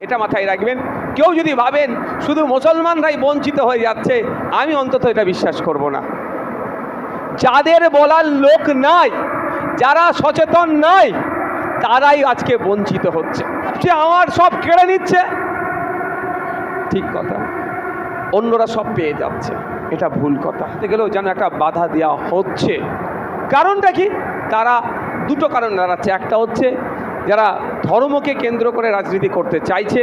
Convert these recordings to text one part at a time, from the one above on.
এটা মাথায় রাখবেন। কেউ যদি ভাবেন শুধু মুসলমানরাই বঞ্চিত হয়ে যাচ্ছে, আমি অন্তত এটা বিশ্বাস করব না। যাদের বলার লোক নাই, যারা সচেতন নাই, তারাই আজকে বঞ্চিত হচ্ছে। সে আমার সব কেড়ে নিচ্ছে। ঠিক কথা। অন্যরা সব পেয়ে যাচ্ছে। এটা ভুল কথা। গেলেও যেন একটা বাধা দেওয়া হচ্ছে। কারণটা কি? তারা দুটো কারণ দাঁড়াচ্ছে। একটা হচ্ছে যারা ধর্মকে কেন্দ্র করে রাজনীতি করতে চাইছে,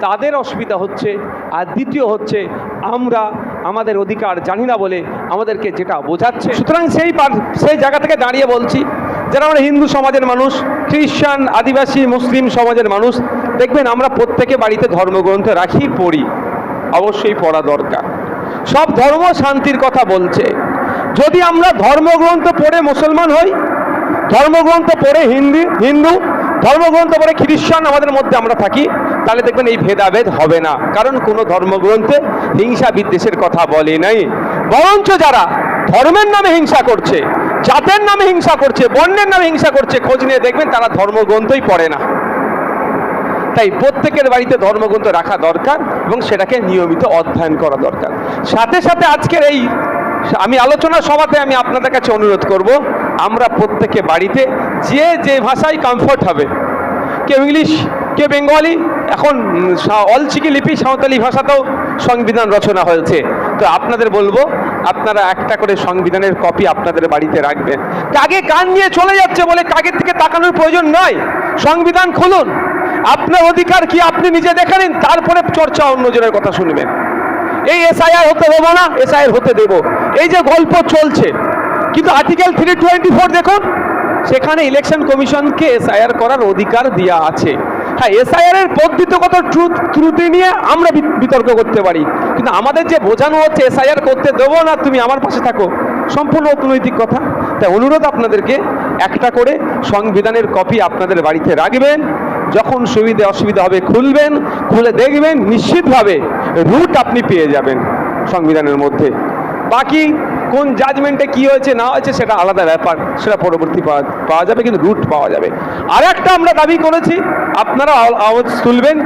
তাদের অসুবিধা হচ্ছে। আর দ্বিতীয় হচ্ছে, আমরা আমাদের অধিকার জানি না বলে আমাদেরকে যেটা বোঝাচ্ছে। সুতরাং সেই সেই জায়গা থেকে দাঁড়িয়ে বলছি, যারা আমরা হিন্দু সমাজের মানুষ, খ্রিস্টান, আদিবাসী, মুসলিম সমাজের মানুষ, দেখবেন আমরা প্রত্যেকে বাড়িতে ধর্মগ্রন্থ রাখি, পড়ি। অবশ্যই পড়া দরকার। সব ধর্ম শান্তির কথা বলছে। যদি আমরা ধর্মগ্রন্থ পড়ে মুসলমান হই, ধর্মগ্রন্থ পড়ে হিন্দি হিন্দু ধর্মগ্রন্থ পড়ে খ্রিস্টান আমাদের মধ্যে আমরা থাকি, তাহলে দেখবেন এই ভেদাভেদ হবে না। কারণ কোনো ধর্মগ্রন্থে হিংসা বিদ্বেষের কথা বলে নাই। বরঞ্চ যারা ধর্মের নামে হিংসা করছে, জাতের নামে হিংসা করছে, বর্ণের নামে হিংসা করছে, খোঁজ নিয়ে দেখবেন তারা ধর্মগ্রন্থই পড়ে না। তাই প্রত্যেকের বাড়িতে ধর্মগ্রন্থ রাখা দরকার এবং সেটাকে নিয়মিত অধ্যয়ন করা দরকার। সাথে সাথে আজকের এই আমি আলোচনা সভাতে আমি আপনাদের কাছে অনুরোধ করব, আমরা প্রত্যেকে বাড়িতে যে যে ভাষায় কমফোর্ট হবে, কেউ ইংলিশ, কেউ বেঙ্গলি, এখন অলচিকি লিপি সাঁওতালি ভাষাতেও সংবিধান রচনা হয়েছে। তো আপনাদের বলব, আপনারা একটা করে সংবিধানের কপি আপনাদের বাড়িতে রাখবেন। কাগে কান নিয়ে চলে যাচ্ছে বলে কাগের থেকে তাকানোর প্রয়োজন নয়, সংবিধান খুলুন। আপনার অধিকার কি আপনি নিজে দেখে নিন, তারপরে চর্চা অন্যজনের কথা শুনবেন। এই এসআইআর হতে দেবো না, এসআইআর হতে দেব। এই যে গল্প চলছে, কিন্তু আর্টিকেল থ্রি টোয়েন্টি ফোর দেখুন, সেখানে ইলেকশন কমিশনকে এসআইআর করার অধিকার দেওয়া আছে। হ্যাঁ এসআইআর এর পদ্ধতিগত ট্রুথ ত্রুটি নিয়ে আমরা বিতর্ক করতে পারি। কিন্তু আমাদের যে বোঝানো হচ্ছে এসআইআর করতে দেবো না, তুমি আমার পাশে থাকো। সম্পূর্ণ অনৈতিক কথা। তাই অনুরোধ আপনাদেরকে, একটা করে সংবিধানের কপি আপনাদের বাড়িতে রাখবেন। যখন সুবিধে অসুবিধা হবে খুলবেন, খুলে দেখবেন, নিশ্চিতভাবে রুট আপনি পেয়ে যাবেন সংবিধানের মধ্যে। বাকি কোন জাজমেন্টে কি হয়েছে, না হয়েছে, সেটা আলাদা ব্যাপার। সেটা পরবর্তী পাওয়া যাবে, কিন্তু রুট পাওয়া যাবে। আর একটা আমরা দাবি করেছি আপনারা আওয়াজ তুলবেন,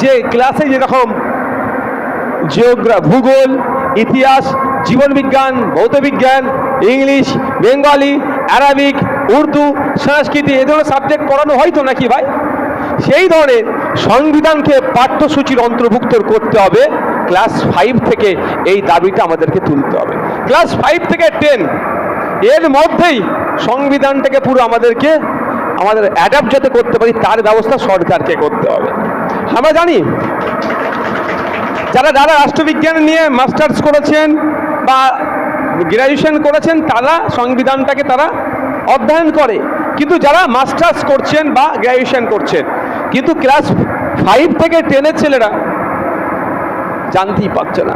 যে ক্লাসে যেরকম জিওগ্রা ভূগোল, ইতিহাস জীবনবিজ্ঞান ভৌতবিজ্ঞান ইংলিশ, বেঙ্গলি অ্যারাবিক উর্দু, সংস্কৃতি, এ ধরনের সাবজেক্ট পড়ানো হয়তো নাকি ভাই? সেই ধরনের সংবিধানকে পাঠ্যসূচির অন্তর্ভুক্ত করতে হবে। ক্লাস ফাইভ থেকে এই দাবিটা আমাদেরকে তুলতে হবে। ক্লাস ফাইভ থেকে টেন, এর মধ্যেই সংবিধানটাকে পুরো আমাদেরকে, আমাদের অ্যাডাপ্ট যাতে করতে পারি, তার ব্যবস্থা সরকারকে করতে হবে। আমরা জানি, যারা যারা রাষ্ট্রবিজ্ঞান নিয়ে মাস্টার্স করেছেন বা গ্র্যাজুয়েশন করেছেন, তারা সংবিধানটাকে তারা অধ্যয়ন করে। কিন্তু যারা মাস্টার্স করছেন বা গ্র্যাজুয়েশন করছেন, কিন্তু ক্লাস ফাইভ থেকে টেনের ছেলেরা জানতেই পারছে না।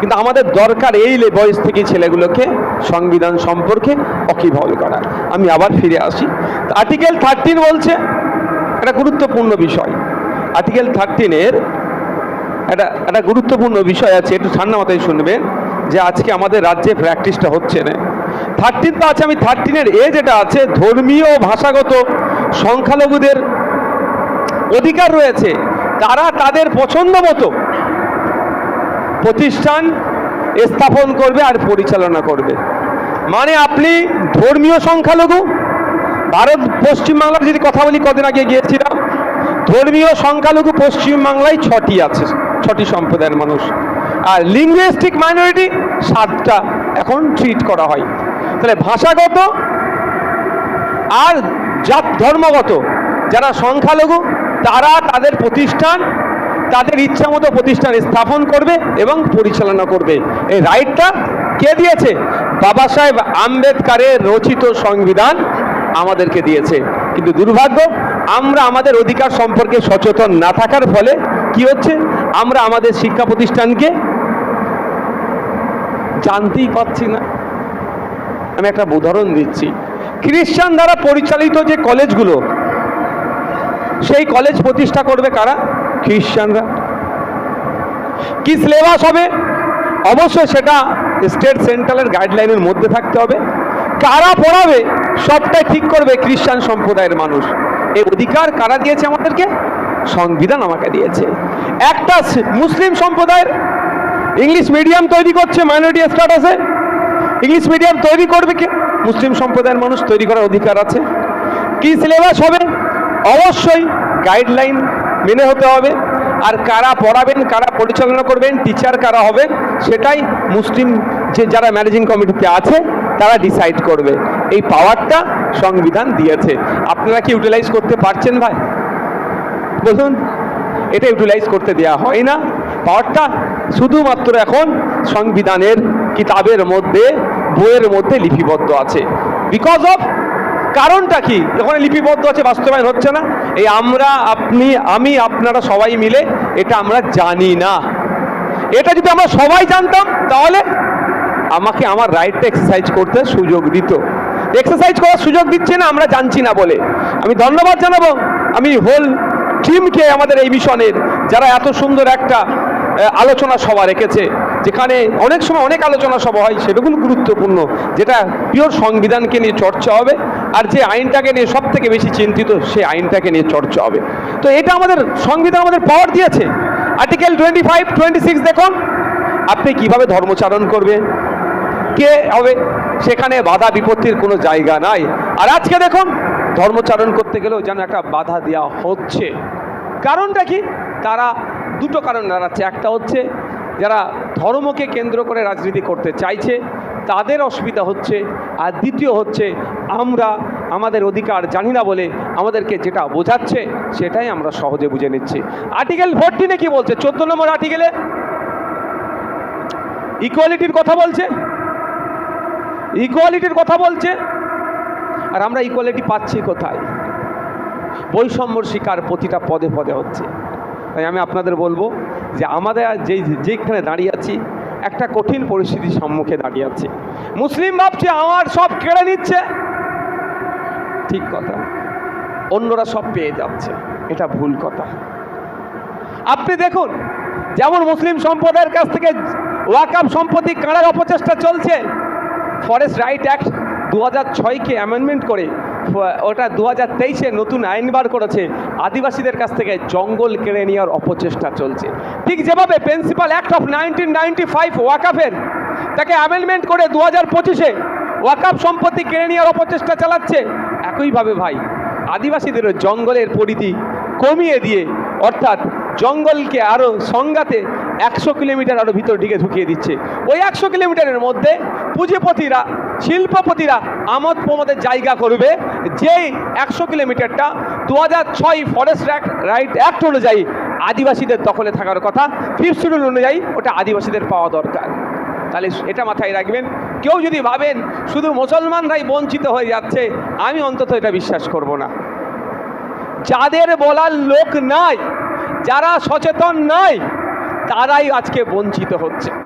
কিন্তু আমাদের দরকার এই বয়স থেকে ছেলেগুলোকে সংবিধান সম্পর্কে অকিবহল করা। আমি আবার ফিরে আসি। আর্টিকেল থার্টিন বলছে, একটা গুরুত্বপূর্ণ বিষয়। আর্টিকেল থার্টিনের একটা একটা গুরুত্বপূর্ণ বিষয় আছে, একটু ঠান্ডা মাথায় শুনবেন, যে আজকে আমাদের রাজ্যে প্র্যাকটিসটা হচ্ছে না। থার্টিন তো আছে, আমি থার্টিনের এ যেটা আছে, ধর্মীয় ভাষাগত সংখ্যালঘুদের অধিকার রয়েছে। তারা তাদের পছন্দ মতো প্রতিষ্ঠান স্থাপন করবে আর পরিচালনা করবে। মানে আপনি ধর্মীয় সংখ্যালঘু, ভারত পশ্চিমবাংলার যদি কথা বলি, কদিন আগে গিয়েছিলাম, ধর্মীয় সংখ্যালঘু পশ্চিমবাংলায় ছটি আছে, ছটি সম্প্রদায়ের মানুষ। আর লিঙ্গুইস্টিক মাইনরিটি সাতটা এখন ট্রিট করা হয়। তাহলে ভাষাগত আর জাত ধর্মগত, যারা সংখ্যালঘু, তারা তাদের প্রতিষ্ঠান তাদের ইচ্ছা মতো প্রতিষ্ঠান স্থাপন করবে এবং পরিচালনা করবে। এই রাইটটা কে দিয়েছে? বাবা সাহেব আম্বেদকারের রচিত সংবিধান আমাদেরকে দিয়েছে। কিন্তু দুর্ভাগ্য, আমরা আমাদের অধিকার সম্পর্কে সচেতন না থাকার ফলে কি হচ্ছে? আমরা আমাদের শিক্ষা প্রতিষ্ঠানকে জানতেই পাচ্ছি না। আমি একটা উদাহরণ দিচ্ছি। খ্রিস্টান দ্বারা পরিচালিত যে কলেজগুলো, সেই কলেজ প্রতিষ্ঠা করবে কারা? খ্রিস্টানরা কি সিলেবাস হবে? অবশ্যই সেটা স্টেট সেন্ট্রালের গাইডলাইনের মধ্যে থাকতে হবে। কারা পড়াবে? সবটাই ঠিক করবে খ্রিস্টান সম্প্রদায়ের মানুষ। এই অধিকার কারা দিয়েছে আমাদেরকে? সংবিধান আমাকে দিয়েছে। একটা মুসলিম সম্প্রদায়ের ইংলিশ মিডিয়াম তৈরি করছে মাইনরিটি স্ট্যাটাসে ইংলিশ মিডিয়াম তৈরি করবে কে? মুসলিম সম্প্রদায়ের মানুষ তৈরি করার অধিকার আছে। কি সিলেবাস হবে? অবশ্যই গাইডলাইন মেনে হতে হবে। আর কারা পড়াবেন, কারা পরিচালনা করবেন টিচার কারা হবেন সেটাই মুসলিম যে যারা ম্যানেজিং কমিটিতে আছে, তারা ডিসাইড করবে। এই পাওয়ারটা সংবিধান দিয়েছে। আপনারা কি ইউটিলাইজ করতে পারছেন ভাই? বলুন, এটা ইউটিলাইজ করতে দেওয়া হয় না। পাওয়ারটা শুধুমাত্র এখন সংবিধানের কিতাবের মধ্যে, বইয়ের মধ্যে লিপিবদ্ধ আছে। বিকজ অফ কারণটা কি? ওখানে লিপিবদ্ধ আছে, বাস্তবায়ন হচ্ছে না। এই আমরা, আপনি, আমি, আপনারা সবাই মিলে এটা আমরা জানি না। এটা যদি আমরা সবাই জানতাম, তাহলে আমাকে আমার রাইটটা এক্সারসাইজ করতে সুযোগ দিত। এক্সারসাইজ করার সুযোগ দিচ্ছে না, আমরা জানছি না বলে। আমি ধন্যবাদ জানাব। আমি হোল টিমকে আমাদের এই মিশনের, যারা এত সুন্দর একটা আলোচনা সভা রেখেছে। যেখানে অনেক সময় অনেক আলোচনা সভা হয় সেগুলো গুরুত্বপূর্ণ, যেটা পিওর সংবিধানকে নিয়ে চর্চা হবে, আর যে আইনটাকে নিয়ে সব থেকে বেশি চিন্তিত, সেই আইনটাকে নিয়ে চর্চা হবে। তো এটা আমাদের, সংবিধান আমাদের পাওয়ার দিয়েছে। Article twenty five twenty six দেখুন, আপনি কীভাবে ধর্মচারণ করবেন কে হবে, সেখানে বাধা বিপত্তির কোনো জায়গা নাই। আর আজকে দেখুন, ধর্মচারণ করতে গেলেও যেন একটা বাধা দেওয়া হচ্ছে। কারণটা কি? তারা দুটো কারণ দাঁড়াচ্ছে একটা হচ্ছে যারা ধর্মকে কেন্দ্র করে রাজনীতি করতে চাইছে, তাদের অসুবিধা হচ্ছে। আর দ্বিতীয় হচ্ছে, আমরা আমাদের অধিকার জানি না বলে আমাদেরকে যেটা বোঝাচ্ছে, সেটাই আমরা সহজে বুঝে নিচ্ছি। আর্টিকেল ফোরটিনে কি বলছে? চোদ্দ নম্বর আর্টিকেলে ইকুয়ালিটির কথা বলছে? ইকুয়ালিটির কথা বলছে? আর আমরা ইকুয়ালিটি পাচ্ছি কোথায়? বৈষম্যর শিকার প্রতিটা পদে পদে হচ্ছে। তাই আমি আপনাদের বলব যে আমাদের যেই যেখানে দাঁড়িয়ে আছি, একটা কঠিন পরিস্থিতির সম্মুখে দাঁড়িয়ে আছি। মুসলিম ভাবছে, আমার সব কেড়ে নিচ্ছে। ঠিক কথা। অন্যরা সব পেয়ে যাচ্ছে। এটা ভুল কথা। আপনি দেখুন, যেমন মুসলিম সম্প্রদায়ের কাছ থেকে ওয়াকাপ সম্পত্তি কাড়ার অপচেষ্টা চলছে, ফরেস্ট রাইট অ্যাক্ট দু হাজার ছয়কে অ্যামেন্ডমেন্ট করে ওটা দু হাজার তেইশে নতুন আইন বার করেছে। আদিবাসীদের কাছ থেকে জঙ্গল কেড়ে নেওয়ার অপচেষ্টা চলছে। ঠিক যেভাবে principal act of nineteen ninety five ওয়াকাফের, তাকে অ্যামেন্ডমেন্ট করে দু হাজার পঁচিশে ওয়াকাফ সম্পত্তি কেড়ে নেওয়ার অপচেষ্টা চালাচ্ছে, একইভাবে ভাই আদিবাসীদেরও জঙ্গলের পরিধি কমিয়ে দিয়ে, অর্থাৎ জঙ্গলকে আরও সংজ্ঞাতে একশো কিলোমিটার আরও ভিতর দিকে ঢুকিয়ে দিচ্ছে। ওই একশো কিলোমিটারের মধ্যে পুঁজিপতিরা শিল্পপতিরা আমোদ প্রমোদের জায়গা করবে। যেই একশো কিলোমিটারটা দু হাজার ছয় ফরেস্ট রাইট অ্যাক্ট অনুযায়ী আদিবাসীদের দখলে থাকার কথা, ফিফথ শিডিউল অনুযায়ী ওটা আদিবাসীদের পাওয়া দরকার। তাহলে এটা মাথায় রাখবেন। কেউ যদি ভাবেন শুধু মুসলমানরাই বঞ্চিত হয়ে যাচ্ছে, আমি অন্তত এটা বিশ্বাস করব না। যাদের বলার লোক নাই, যারা সচেতন নাই, তারাই আজকে বঞ্চিত হচ্ছে।